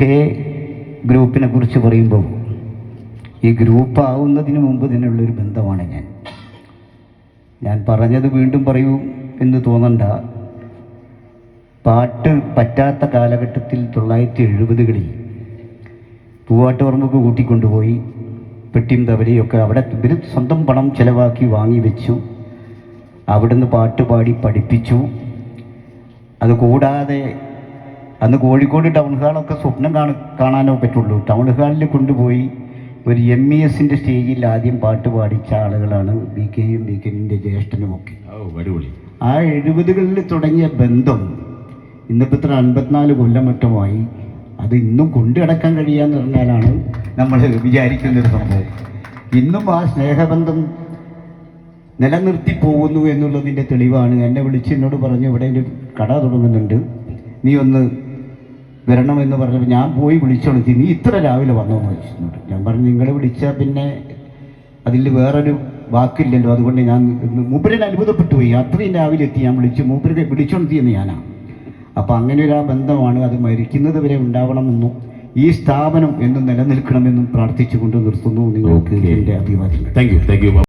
K ഗ്രൂപ്പിനെ കുറിച്ച് പറയുമ്പോൾ ഈ ഗ്രൂപ്പ് ആവുന്നതിന് മുമ്പ് ഇതിനുള്ളൊരു ബന്ധമാണ് ഞാൻ. ഞാൻ പറഞ്ഞത് വീണ്ടും പറയൂ എന്ന് തോന്നണ്ട. പാട്ട് പറ്റാത്ത കാലഘട്ടത്തിൽ തൊള്ളായിരത്തി എഴുപതുകളിൽ പൂവാട്ടുപറമ്പ് കൂട്ടിക്കൊണ്ടുപോയി പെട്ടിയും തവലയൊക്കെ അവിടെ ഇവർ സ്വന്തം പണം ചിലവാക്കി വാങ്ങി വെച്ചു. അവിടുന്ന് പാട്ട് പാടി പഠിപ്പിച്ചു. അത് കൂടാതെ അന്ന് കോഴിക്കോട് ടൗൺ ഹാളൊക്കെ സ്വപ്നം കാണ കാണാനോ പറ്റുള്ളൂ. ടൗൺ ഹാളിൽ കൊണ്ടുപോയി ഒരു എം ഇ എസിന്റെ സ്റ്റേജിൽ ആദ്യം പാട്ട് പാടിച്ച ആളുകളാണ് ബി കെയും ബി കെന്റെ ജ്യേഷ്ഠനുമൊക്കെ ആ എഴുപതുകളിൽ തുടങ്ങിയ ബന്ധം ഇന്നിപ്പോൾ ഇത്ര അൻപത്തിനാല് കൊല്ലം മറ്റുമായി അത് ഇന്നും കൊണ്ടു കിടക്കാൻ കഴിയാന്ന് പറഞ്ഞാലാണ് നമ്മൾ വിചാരിക്കുന്നൊരു സംഭവം. ഇന്നും ആ സ്നേഹബന്ധം നിലനിർത്തി പോകുന്നു എന്നുള്ളതിന്റെ തെളിവാണ്. എന്നെ വിളിച്ച് എന്നോട് പറഞ്ഞു ഇവിടെ ഒരു കട തുടങ്ങുന്നുണ്ട്. നീ ഒന്ന് വരണമെന്ന് പറഞ്ഞപ്പോൾ ഞാൻ പോയി വിളിച്ചോളിച്ച് നീ ഇത്ര രാവിലെ ചോദിച്ചു വിളിച്ചിട്ടുണ്ട് ഞാൻ പറഞ്ഞു നിങ്ങൾ വിളിച്ചാൽ പിന്നെ അതിൽ വേറൊരു വാക്കില്ലല്ലോ. അതുകൊണ്ട് ഞാൻ മൂപ്പരൻ അത്ഭുതപ്പെട്ടു പോയി. അത്രയും രാവിലെ എത്തി. ഞാൻ വിളിച്ചു മൂപ്പരെ വിളിച്ചോണ്ടിയെന്ന് ഞാനാണ് അപ്പം അങ്ങനെ ഒരു ആ ബന്ധമാണ് അത് മരിക്കുന്നത് വരെ ഉണ്ടാവണമെന്നും ഈ സ്ഥാപനം എന്നും നിലനിൽക്കണമെന്നും പ്രാർത്ഥിച്ചുകൊണ്ട് നിർത്തുന്നു. നിങ്ങൾക്ക്. എന്റെ അഭിവാദ്യം താങ്ക് യു താങ്ക് യു